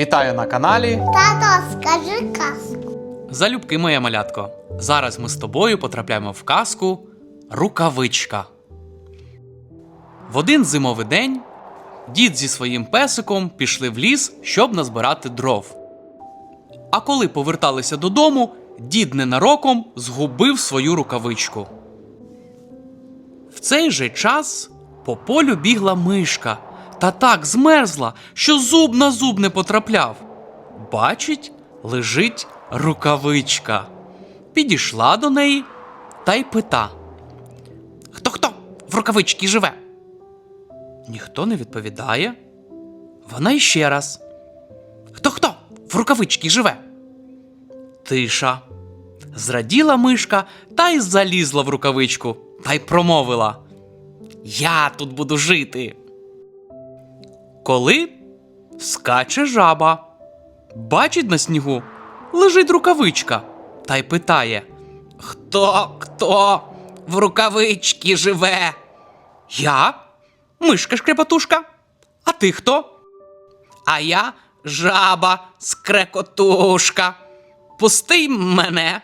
Вітаю на каналі Тато, скажи казку. Залюбки моє малятко. Зараз ми з тобою потрапляємо в казку Рукавичка. В один зимовий день дід зі своїм песиком пішли в ліс, щоб назбирати дров. А коли поверталися додому, дід ненароком згубив свою рукавичку. В цей же час по полю бігла мишка та так змерзла, що зуб на зуб не потрапляв. Бачить, лежить рукавичка. Підійшла до неї та й пита: Хто хто в рукавичці живе? Ніхто не відповідає. Вона іще раз. Хто хто в рукавичці живе? Тиша. Зраділа мишка та й залізла в рукавичку та й промовила: Я тут буду жити. Коли скаче жаба, бачить на снігу, лежить рукавичка та й питає: Хто хто в рукавичці живе? Я, мишка шкрепотушка. А ти хто? А я жаба скрекотушка. Пусти мене.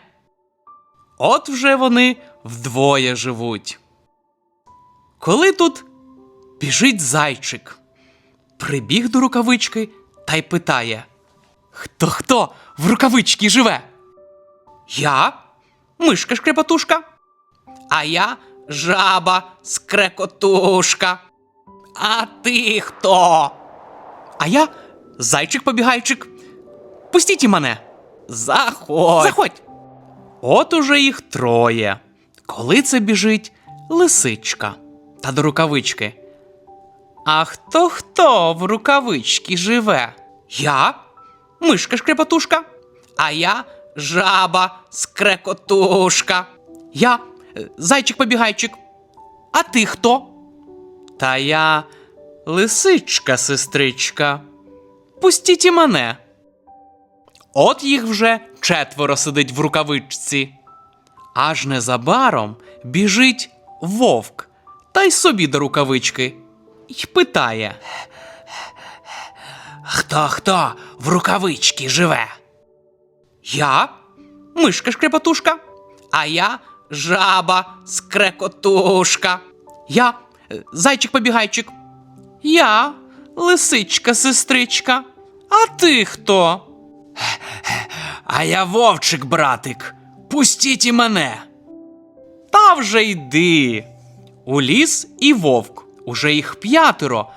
От вже вони вдвоє живуть. Коли тут біжить зайчик, прибіг до рукавички та й питає: Хто хто в рукавичці живе? Я, мишка шкрепотушка. А я жаба скрекотушка. А ти хто? А я зайчик-побігайчик. Пустіть і мене. Заходь. Заходь. От уже їх троє. Коли це біжить лисичка та до рукавички. А хто хто в рукавичці живе? Я, мишка шкрепотушка. А я жаба скрекотушка. Я е, зайчик-побігайчик. А ти хто? Та я лисичка, сестричка. Пустіть і мене. От їх вже четверо сидить в рукавичці. Аж незабаром біжить вовк та й собі до рукавички й питає. Хто хто в рукавичці живе? Я, мишка шкрепотушка, а я жаба скрекотушка. Я зайчик-побігайчик. Я лисичка, сестричка. А ти хто? А я вовчик, братик. Пустіть і мене. Та вже йди. У ліс і вовк. Уже їх п'ятеро.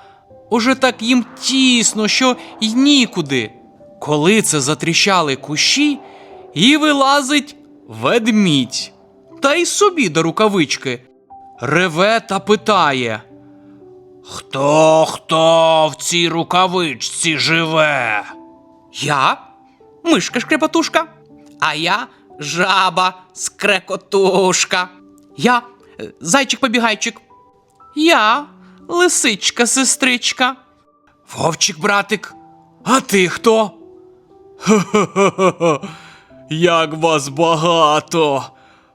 Уже так їм тісно, що й нікуди. Коли це затріщали кущі, і вилазить ведмідь. Та й собі до рукавички. Реве та питає. Хто хто в цій рукавичці живе? Я, мишка шкрепотушка, а я жаба скрекотушка. Я е, зайчик-побігайчик. Я лисичка, сестричка. Вовчик, братик, а ти хто? Хо-хо-хо, як вас багато.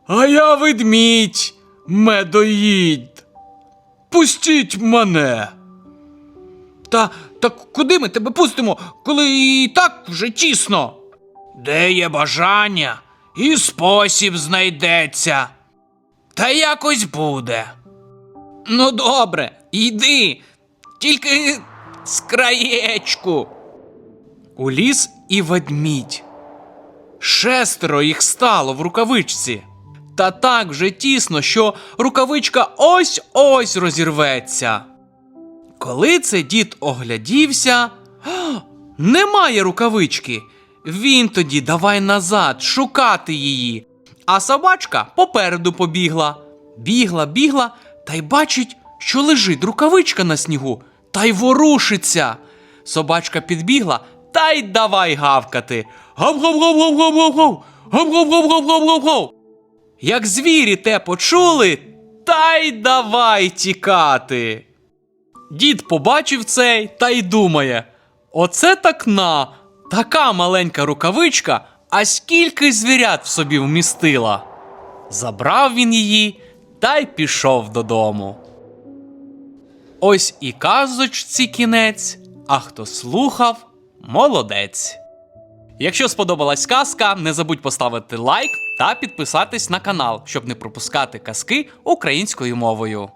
А я ведмідь, медоїд. Пустіть мене. Та так куди ми тебе пустимо, коли і так вже тісно? Де є бажання, і спосіб знайдеться. Та якось буде. Ну, добре, йди, тільки з краєчку. У ліс і ведмідь. Шестеро їх стало в рукавичці. Та так вже тісно, що рукавичка ось ось розірветься. Коли це дід оглядівся, немає рукавички. Він тоді давай назад шукати її. А собачка попереду побігла. Бігла, бігла, та й бачить, що лежить рукавичка на снігу, та й ворушиться. Собачка підбігла та й давай гавкати. Гав-гав-гав-гав-гав-гав! Гав-гав-гав-гав-гав-гав! Як звірі те почули, та й давай тікати. Дід побачив цей та й думає: оце так на, така маленька рукавичка, а скільки звірят в собі вмістила. Забрав він її та й пішов додому. Ось і казочці кінець, а хто слухав, Молодець. Якщо сподобалась казка, не забудь поставити лайк та підписатись на канал, щоб не пропускати казки українською мовою.